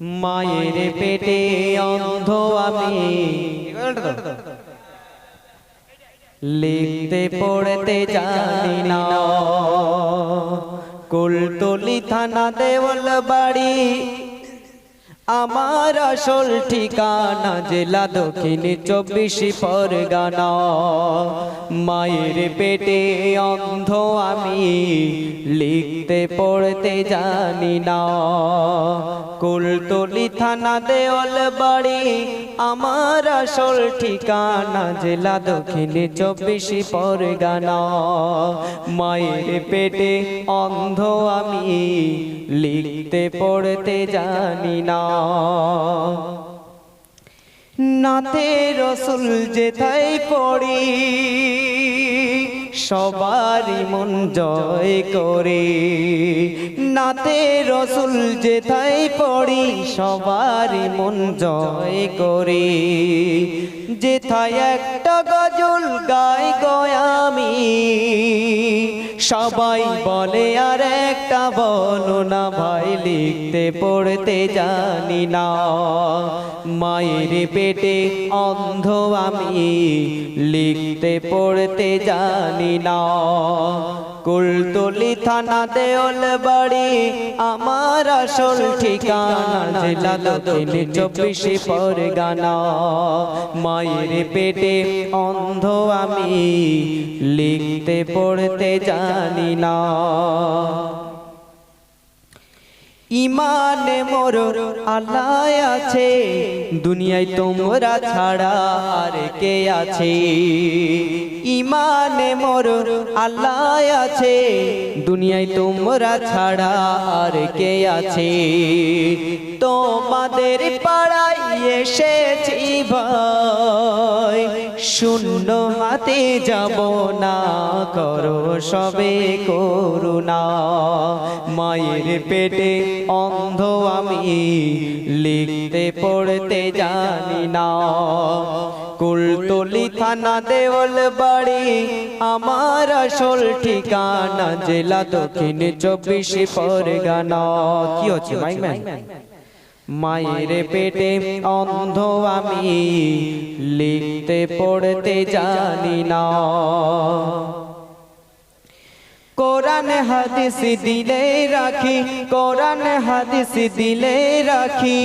মায়ের পেটে অন্ধ আমি। লিখতে পড়তে জানি না। কুলতলি থানা দেওয়াল বাড়ি। আমার আসল ঠিকানা জেলা দক্ষিণ চব্বিশ পরগনা। মায়ের পেটে অন্ধ আমি লিখতে, পড়তে জানি না। কুলতলি থানা দেওয়াল বাড়ি আমার আসল ঠিকানা জেলা দক্ষিণ চব্বিশ পরগনা। মায়ের পেটে অন্ধ আমি লিখতে, পড়তে জানি না। নাতে রসুল যেথাই পড়ি, সবারই মন জয় করে। নাতে রসুল যেথাই পড়ি, সবারই মন জয় করে। যেথায় একটা গজল গায় গয়ামি সবাই বলে, আর একটা বলো না ভাই লিখতে পড়তে জানি না। মায়ের পেটে অন্ধ আমি লিখতে পড়তে জানি না। কুলতলি থানা দেওল বাড়ি, আমার আসল ঠিকানা জেলা দক্ষিণ চব্বিশ পরগনা। মায়ের পেটে অন্ধ আমি, লিখতে পড়তে জানি না। ইমানে মোর আল্লাহ আছে, দুনিয়ায় তোমরা ছাড়া আর কে আছে? ইমানে মোর আল্লাহ আছে, দুনিয়ায় তোমরা ছাড়া আর কে আছে? তোমাদের পাড়ায় এসেছি ভাই। শূন্য হাতে যাব না, করো সবে করুণা। মায়ের পেটে অন্ধ আমি লিখতে, পড়তে জানি না। কুলতলি থানা দেওয়াল বাড়ি, আমার আসল ঠিকানা, জেলা দক্ষিণ চব্বিশ পরগনা। কি হচ্ছে মায়ের পেটে অন্ধ আমি লিখতে পড়তে জানি না। কোরআন হাদিস দিলে রাখি, কোরআন হাদিস দিলে রাখি।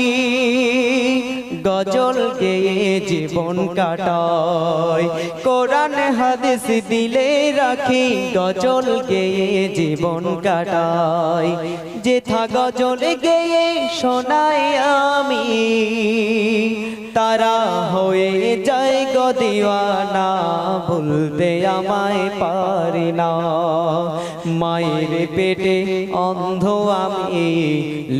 গজল গেয়ে জীবন কাটায়। কোরআন হাদিস দিলে রাখি, গজল গেয়ে জীবন কাটায়। যেথা গজল গেয়ে শোনায় আমি, তারা হয়ে যায় গদিওয়ানা বলতে আমায় পারি না। মায়ের পেটে অন্ধ আমি,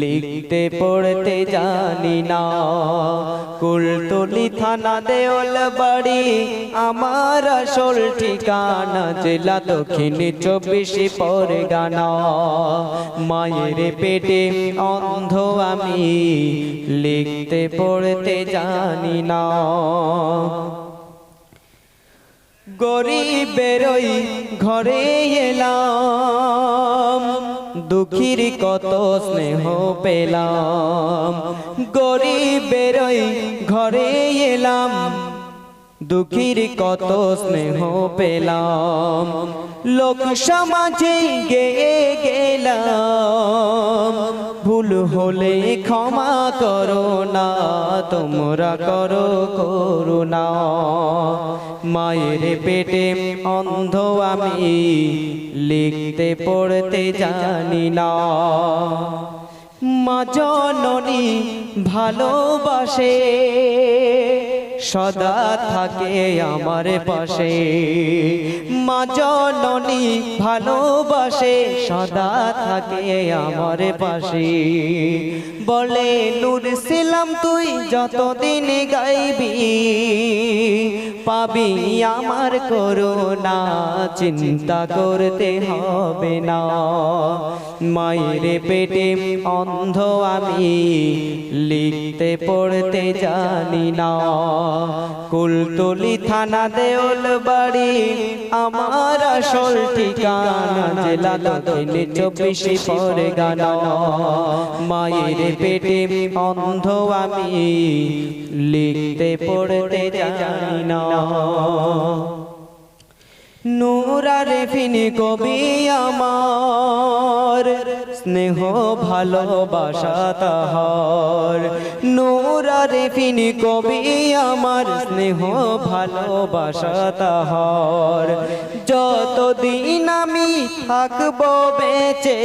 লিখতে পড়তে জানি না। কুলতলি থানা দেওল বাড়ি, আমার আসল ঠিকানা জেলা দক্ষিণ চব্বিশ পরগনা। মায়ের পেটে অন্ধ আমি, লিখতে পড়তে জানি না। গরিবেরই ঘরে এলাম। দুঃখীর কত স্নেহ পেলাম। গরিবেরই ঘরে এলাম। দুঃখীর কত স্নেহ পেলাম। লোক সমাজে গেয়ে গেলাম। ভুল হলে ক্ষমা করো না তোমরা করো করুণা। মায়ের পেটে অন্ধ আমি লিখতে পড়তে জানি না। মা জননী ভালোবাসে। সদা থাকে আমার পাশে। মা জননী ভালোবাসে, সদা থাকে আমার পাশে। বলে, নূর তুই যতদিন গাইবি পাবি আমার করোনা চিন্তা করতে হবে না। মায়ের পেটে অন্ধ আমি লিখতে পড়তে জানি না। কুলতলি থানা দেওল বাড়ি, আমার আসল ঠিকানা চব্বিশে পরে গানা মায়ের পেটে অন্ধ আমি লিখতে পড়তে জানি না। নুরারে ফিনি কবি আমার, স্নেহ, ভালোবাসা তাহার। নুরারে ফিনি কবি আমার, স্নেহ, ভালোবাসা তাহার। যতদিন আমি থাকব বেঁচে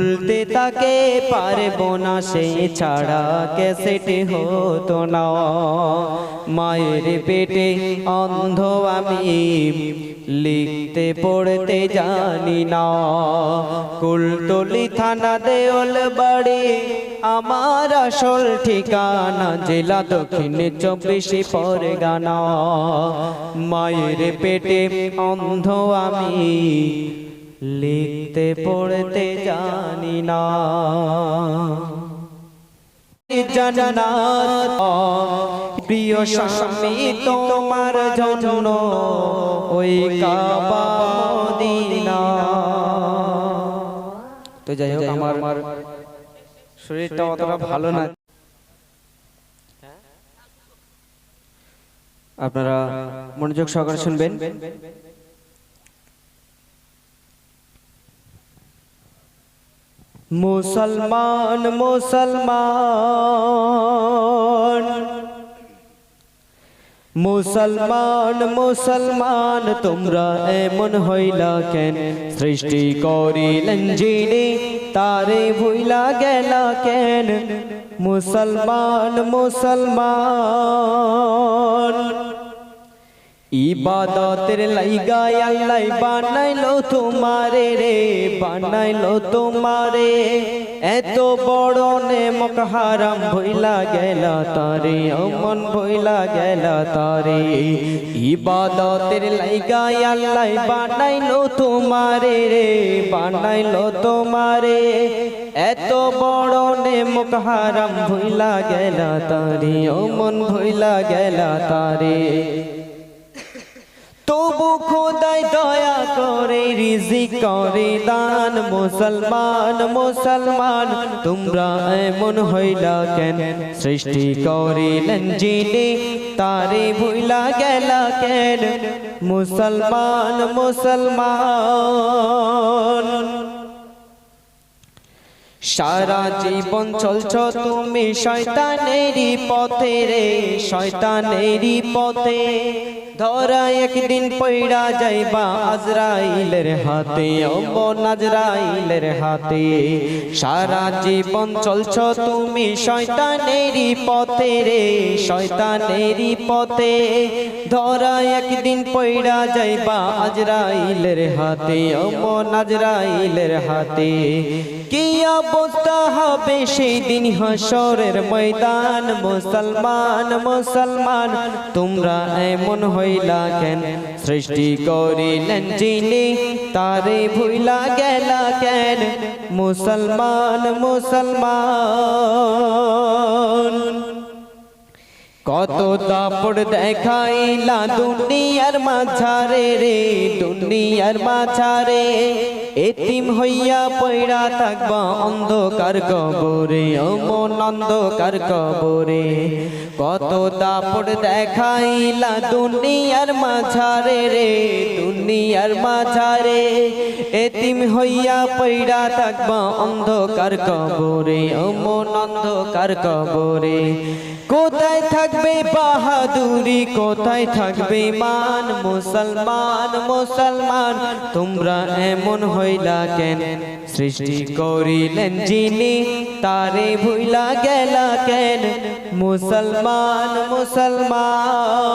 ভুলতে তাকে পারব না, সে ছাড়া কেসেটে হতো না। মায়ের পেটে অন্ধ আমি লিখতে, পড়তে জানি না। কুলতলি থানা দেওল বাড়ি, আমার আসল ঠিকানা, জেলা দক্ষিণে চব্বিশে পরগানা। মায়ের পেটে অন্ধ আমি লিখতে পড়তে জানি না। জান্নাত, প্রিয় স্বামী, তোমার জন্য ওই কাবা তো যাই হোক, আমার শরীরটা অতটা ভালো না। আপনারা মনোযোগ সহকারে শুনবেন। মুসলমান মুসলমান। মুসলমান মুসলমান, তোমরা এমন হইলা কেন? সৃষ্টি করিলেন যিনি, তারে ভুইলা গেলা কেন? মুসলমান মুসলমান। ইবাদতের লাইগায় আল্লাহ বানাইলো তোমারে রে, বানাইলো তোমারে। এত বড় নেমক হারাম ভইলা গেলা তারে, অমন ভইলা গেলা তারে। ইবাদতের লাইগায় আল্লাহ বানাইলো তোমারে রে, বানাইলো তোমারে। এত বড় নেমক হারাম ভইলা গেলা তারে, অমন ভইলা গেলা তারে। তবু খোদাই দয়া করে, রিজিক করে দান। মুসলমান মুসলমান, তোমরা এমন হইলা কেন? সৃষ্টি করিলেন যিনি, তারে ভুইলা গেলা কেন? মুসলমান মুসলমান। সারা জীবন চলছ তুমি শয়তানেরই পথে রে শয়তানেরই পথে। ধরা একদিন পইড়া যাইবা আজরাইলের হাতে অমন আজরাইলের হাতে। সারা জীবন চলছ তুমি শয়তানেরই পথে রে শয়তানেরই পথে। ধরা একদিন পইড়া যাইবা আজরাইলের হাতে অমন আজরাইলের হাতে। কি অবস্থা হবে সেই দিন হাসরের ময়দান। মুসলমান মুসলমান, তোমরা এমন হইলা কেন? সৃষ্টি করিলেন যিনি, তারে ভুইলা গেলা কেন? মুসলমান মুসলমান, কত দাপড় দেখাইলা দুনিয়ার মাঝারে রে, দুনিয়ার মাঝারে। এতিম হইয়া পয়রা থাকবা অন্ধকার কবরে, অমন অন্ধকার কবরে। কত দাপড় দেখাইলা দুনিয়ার মাঝারে রে, দুনিয়ার মাঝারে। এতিম হইয়া পয়রা থাকবা অন্ধকার কবরে, অমন অন্ধকার কবরে। কোথায় থাকবে বাহাদুরি, কোথায় থাকবে মান? মুসলমান মুসলমান, তোমরা এমন হইলা কেন? সৃষ্টি করিলেন যিনি তারে ভুইলা গেলা কেন? মুসলমান মুসলমান।